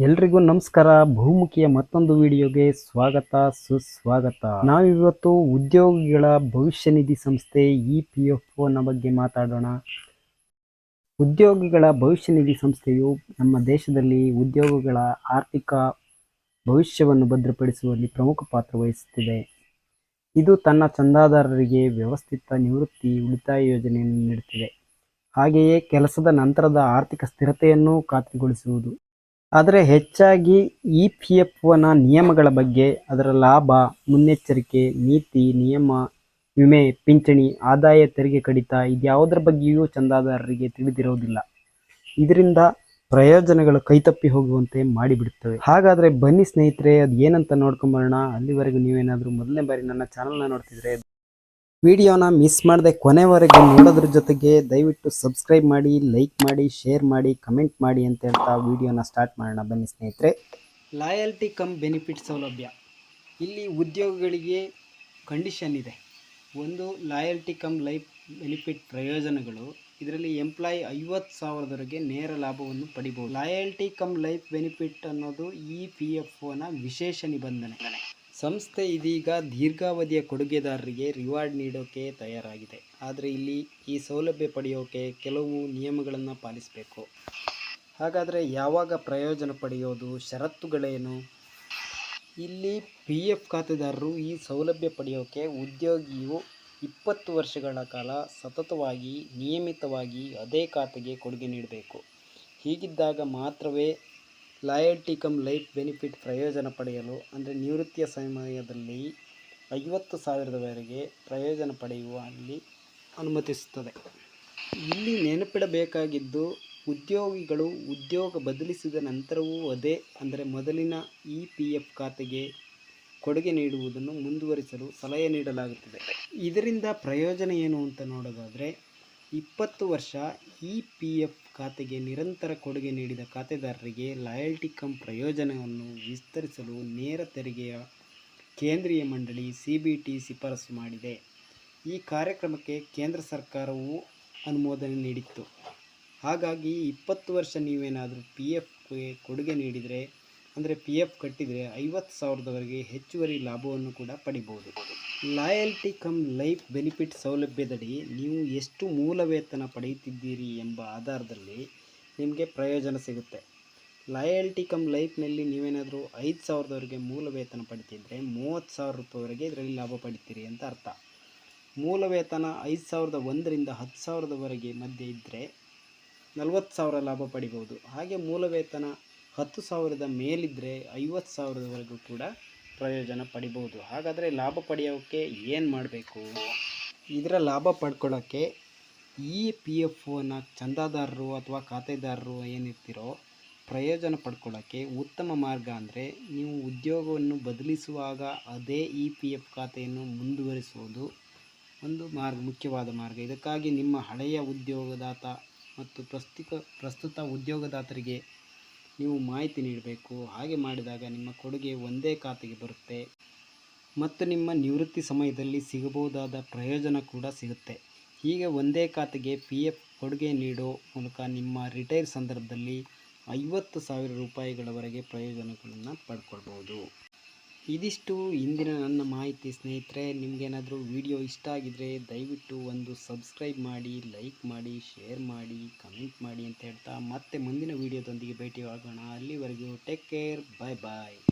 ಎಲ್ರಿಗೂ ನಮಸ್ಕಾರ. ಬಹುಮುಖಿಯ ಮತ್ತೊಂದು ವಿಡಿಯೋಗೆ ಸ್ವಾಗತ, ಸುಸ್ವಾಗತ. ನಾವಿವತ್ತು ಉದ್ಯೋಗಿಗಳ ಭವಿಷ್ಯ ನಿಧಿ ಸಂಸ್ಥೆ ಇ ಪಿ ಎಫ್ ಒನ ಬಗ್ಗೆ ಮಾತಾಡೋಣ. ಉದ್ಯೋಗಿಗಳ ಭವಿಷ್ಯ ನಿಧಿ ಸಂಸ್ಥೆಯು ನಮ್ಮ ದೇಶದಲ್ಲಿ ಉದ್ಯೋಗಗಳ ಆರ್ಥಿಕ ಭವಿಷ್ಯವನ್ನು ಭದ್ರಪಡಿಸುವಲ್ಲಿ ಪ್ರಮುಖ ಪಾತ್ರ ವಹಿಸುತ್ತಿದೆ. ಇದು ತನ್ನ ಚಂದಾದಾರರಿಗೆ ವ್ಯವಸ್ಥಿತ ನಿವೃತ್ತಿ ಉಳಿತಾಯ ಯೋಜನೆಯನ್ನು ನೀಡುತ್ತಿದೆ. ಹಾಗೆಯೇ ಕೆಲಸದ ನಂತರದ ಆರ್ಥಿಕ ಸ್ಥಿರತೆಯನ್ನು ಖಾತ್ರಿಗೊಳಿಸುವುದು. ಆದರೆ ಹೆಚ್ಚಾಗಿ ಇ ಪಿ ಎಫ್ ನಿಯಮಗಳ ಬಗ್ಗೆ ಅದರ ಲಾಭ, ಮುನ್ನೆಚ್ಚರಿಕೆ, ನೀತಿ, ನಿಯಮ, ವಿಮೆ, ಪಿಂಚಣಿ, ಆದಾಯ ತೆರಿಗೆ ಕಡಿತ ಇದ್ಯಾವುದರ ಬಗ್ಗೆಯೂ ಚಂದಾದಾರರಿಗೆ ತಿಳಿದಿರುವುದಿಲ್ಲ. ಇದರಿಂದ ಪ್ರಯೋಜನಗಳು ಕೈತಪ್ಪಿ ಹೋಗುವಂತೆ ಮಾಡಿಬಿಡುತ್ತವೆ. ಹಾಗಾದರೆ ಬನ್ನಿ ಸ್ನೇಹಿತರೆ ಅದು ಏನಂತ ನೋಡ್ಕೊಂಬರೋಣ. ಅಲ್ಲಿವರೆಗೂ ನೀವೇನಾದರೂ ಮೊದಲನೇ ಬಾರಿ ನನ್ನ ಚಾನಲ್ನ ನೋಡ್ತಿದ್ರೆ ವಿಡಿಯೋನ ಮಿಸ್ ಮಾಡದೆ ಕೊನೆವರೆಗೂ ನೋಡೋದ್ರ ಜೊತೆಗೆ ದಯವಿಟ್ಟು ಸಬ್ಸ್ಕ್ರೈಬ್ ಮಾಡಿ, ಲೈಕ್ ಮಾಡಿ, ಶೇರ್ ಮಾಡಿ, ಕಮೆಂಟ್ ಮಾಡಿ ಅಂತ ಹೇಳ್ತಾ ವಿಡಿಯೋನ ಸ್ಟಾರ್ಟ್ ಮಾಡೋಣ. ಬನ್ನಿ ಸ್ನೇಹಿತರೆ. ಲಾಯಲ್ಟಿ ಕಮ್ ಬೆನಿಫಿಟ್ ಸೌಲಭ್ಯ. ಇಲ್ಲಿ ಉದ್ಯೋಗಗಳಿಗೆ ಕಂಡೀಷನ್ ಇದೆ. ಒಂದು, ಲಾಯಲ್ಟಿ ಕಮ್ ಲೈಫ್ ಬೆನಿಫಿಟ್ ಪ್ರಯೋಜನಗಳು. ಇದರಲ್ಲಿ ಎಂಪ್ಲಾಯ್ ಐವತ್ತು ಸಾವಿರದವರೆಗೆ ನೇರ ಲಾಭವನ್ನು ಪಡಿಬೋದು ಲಾಯಲ್ಟಿ ಕಮ್ ಲೈಫ್ ಬೆನಿಫಿಟ್ ಅನ್ನೋದು ಇ ಪಿ ಎಫ್ ಒನ ವಿಶೇಷ ನಿಬಂಧನೆ. ಸಂಸ್ಥೆ ಇದೀಗ ದೀರ್ಘಾವಧಿಯ ಕೊಡುಗೆದಾರರಿಗೆ ರಿವಾರ್ಡ್ ನೀಡೋಕೆ ತಯಾರಾಗಿದೆ. ಆದರೆ ಇಲ್ಲಿ ಈ ಸೌಲಭ್ಯ ಪಡೆಯೋಕೆ ಕೆಲವು ನಿಯಮಗಳನ್ನು ಪಾಲಿಸಬೇಕು. ಹಾಗಾದರೆ ಯಾವಾಗ ಪ್ರಯೋಜನ ಪಡೆಯೋದು, ಷರತ್ತುಗಳೇನು? ಇಲ್ಲಿ ಪಿ ಎಫ್ ಖಾತೆದಾರರು ಈ ಸೌಲಭ್ಯ ಪಡೆಯೋಕೆ ಉದ್ಯೋಗಿಯು ಇಪ್ಪತ್ತು ವರ್ಷಗಳ ಕಾಲ ಸತತವಾಗಿ ನಿಯಮಿತವಾಗಿ ಅದೇ ಖಾತೆಗೆ ಕೊಡುಗೆ ನೀಡಬೇಕು. ಹೀಗಿದ್ದಾಗ ಮಾತ್ರವೇ ಲಾಯಲ್ಟಿ ಕಮ್ ಲೈಫ್ ಬೆನಿಫಿಟ್ ಪ್ರಯೋಜನ ಪಡೆಯಲು, ಅಂದರೆ ನಿವೃತ್ತಿಯ ಸಮಯದಲ್ಲಿ ಐವತ್ತು ಸಾವಿರದವರೆಗೆ ಪ್ರಯೋಜನ ಪಡೆಯುವ ಅಲ್ಲಿ ಅನುಮತಿಸುತ್ತದೆ. ಇಲ್ಲಿ ನೆನಪಿಡಬೇಕಾಗಿದ್ದು, ಉದ್ಯೋಗಿಗಳು ಉದ್ಯೋಗ ಬದಲಿಸಿದ ನಂತರವೂ ಅದೇ, ಅಂದರೆ ಮೊದಲಿನ ಇ ಪಿ ಎಫ್ ಖಾತೆಗೆ ಕೊಡುಗೆ ನೀಡುವುದನ್ನು ಮುಂದುವರಿಸಲು ಸಲಹೆ ನೀಡಲಾಗುತ್ತದೆ. ಇದರಿಂದ ಪ್ರಯೋಜನ ಏನು ಅಂತ ನೋಡೋದಾದರೆ ಇಪ್ಪತ್ತು ವರ್ಷ ಇ ಪಿ ಎಫ್ ಖಾತೆಗೆ ನಿರಂತರ ಕೊಡುಗೆ ನೀಡಿದ ಖಾತೆದಾರರಿಗೆ ಲಾಯಲ್ಟಿ ಕಮ್ ಪ್ರಯೋಜನವನ್ನು ವಿಸ್ತರಿಸಲು ನೇರ ತೆರಿಗೆಯ ಕೇಂದ್ರೀಯ ಮಂಡಳಿ ಸಿ ಬಿ ಟಿ ಶಿಫಾರಸು ಮಾಡಿದೆ. ಈ ಕಾರ್ಯಕ್ರಮಕ್ಕೆ ಕೇಂದ್ರ ಸರ್ಕಾರವು ಅನುಮೋದನೆ ನೀಡಿತ್ತು. ಹಾಗಾಗಿ ಇಪ್ಪತ್ತು ವರ್ಷ ನೀವೇನಾದರೂ ಪಿ ಎಫ್ಗೆ ಕೊಡುಗೆ ನೀಡಿದರೆ ಅಂದರೆ ಪಿ ಎಫ್ ಕಟ್ಟಿದರೆ ಐವತ್ತು ಸಾವಿರದವರೆಗೆ ಹೆಚ್ಚುವರಿ ಲಾಭವನ್ನು ಕೂಡ ಪಡಿಬೋದು ಲಾಯಲ್ಟಿ ಕಮ್ ಲೈಫ್ ಬೆನಿಫಿಟ್ ಸೌಲಭ್ಯದಡಿ ನೀವು ಎಷ್ಟು ಮೂಲ ವೇತನ ಪಡೆಯುತ್ತಿದ್ದೀರಿ ಎಂಬ ಆಧಾರದಲ್ಲಿ ನಿಮಗೆ ಪ್ರಯೋಜನ ಸಿಗುತ್ತೆ. ಲಾಯಲ್ಟಿ ಕಮ್ ಲೈಫ್ನಲ್ಲಿ ನೀವೇನಾದರೂ ಐದು ಸಾವಿರದವರೆಗೆ ಮೂಲ ವೇತನ ಪಡಿತಿದ್ರೆ ಮೂವತ್ತು ಸಾವಿರ ರೂಪಾಯಿವರೆಗೆ ಇದರಲ್ಲಿ ಲಾಭ ಪಡಿತೀರಿ ಅಂತ ಅರ್ಥ. ಮೂಲ ವೇತನ ಐದು ಸಾವಿರದ ಒಂದರಿಂದ ಹತ್ತು ಸಾವಿರದವರೆಗೆ ಮಧ್ಯೆ ಇದ್ದರೆ ನಲವತ್ತು ಸಾವಿರ ಲಾಭ ಪಡಿಬೋದು ಹಾಗೆ ಮೂಲ ವೇತನ ಹತ್ತು ಸಾವಿರದ ಮೇಲಿದ್ದರೆ ಐವತ್ತು ಸಾವಿರದವರೆಗೂ ಕೂಡ ಪ್ರಯೋಜನ ಪಡಿಬೋದು. ಹಾಗಾದರೆ ಲಾಭ ಪಡೆಯೋಕ್ಕೆ ಏನು ಮಾಡಬೇಕು? ಇದರ ಲಾಭ ಪಡ್ಕೊಳ್ಳೋಕ್ಕೆ ಈ ಪಿ ಎಫ್ ಒನ ಚಂದಾದಾರರು ಅಥವಾ ಖಾತೆದಾರರು ಏನಿರ್ತಿರೋ ಪ್ರಯೋಜನ ಪಡ್ಕೊಳ್ಳೋಕ್ಕೆ ಉತ್ತಮ ಮಾರ್ಗ ಅಂದರೆ ನೀವು ಉದ್ಯೋಗವನ್ನು ಬದಲಿಸುವಾಗ ಅದೇ ಇ ಪಿ ಎಫ್ ಖಾತೆಯನ್ನು ಮುಂದುವರಿಸುವುದು ಒಂದು ಮಾರ್ಗ, ಮುಖ್ಯವಾದ ಮಾರ್ಗ. ಇದಕ್ಕಾಗಿ ನಿಮ್ಮ ಹಳೆಯ ಉದ್ಯೋಗದಾತ ಮತ್ತು ಪ್ರಸ್ತುತ ಪ್ರಸ್ತುತ ಉದ್ಯೋಗದಾತರಿಗೆ ನೀವು ಮಾಹಿತಿ ನೀಡಬೇಕು. ಹಾಗೆ ಮಾಡಿದಾಗ ನಿಮ್ಮ ಕೊಡುಗೆ ಒಂದೇ ಖಾತೆಗೆ ಬರುತ್ತೆ. ಮತ್ತು ನಿಮ್ಮ ನಿವೃತ್ತಿ ಸಮಯದಲ್ಲಿ ಸಿಗಬಹುದಾದ ಪ್ರಯೋಜನ ಕೂಡ ಸಿಗುತ್ತೆ. ಹೀಗೆ ಒಂದೇ ಖಾತೆಗೆ ಪಿ ಎಫ್ ಕೊಡುಗೆ ನೀಡೋ ಮೂಲಕ ನಿಮ್ಮ ರಿಟೈರ್ ಸಂದರ್ಭದಲ್ಲಿ ಐವತ್ತು ಸಾವಿರ ರೂಪಾಯಿಗಳವರೆಗೆ ಪ್ರಯೋಜನಗಳನ್ನು ಪಡ್ಕೊಳ್ಬೋದು ಇದಿಷ್ಟು ಇಂದಿನ ನನ್ನ ಮಾಹಿತಿ ಸ್ನೇಹಿತರೆ, ನಿಮಗೇನಾದರೂ ವಿಡಿಯೋ ಇಷ್ಟ ಆಗಿದರೆ ದಯವಿಟ್ಟು ಒಂದು ಸಬ್ಸ್ಕ್ರೈಬ್ ಮಾಡಿ, ಲೈಕ್ ಮಾಡಿ, ಶೇರ್ ಮಾಡಿ, ಕಮೆಂಟ್ ಮಾಡಿ ಅಂತ ಹೇಳ್ತಾ ಮತ್ತೆ ಮುಂದಿನ ವಿಡಿಯೋದೊಂದಿಗೆ ಭೇಟಿಯಾಗೋಣ. ಅಲ್ಲಿವರೆಗೂ ಟೇಕ್ ಕೇರ್, ಬಾಯ್ ಬಾಯ್.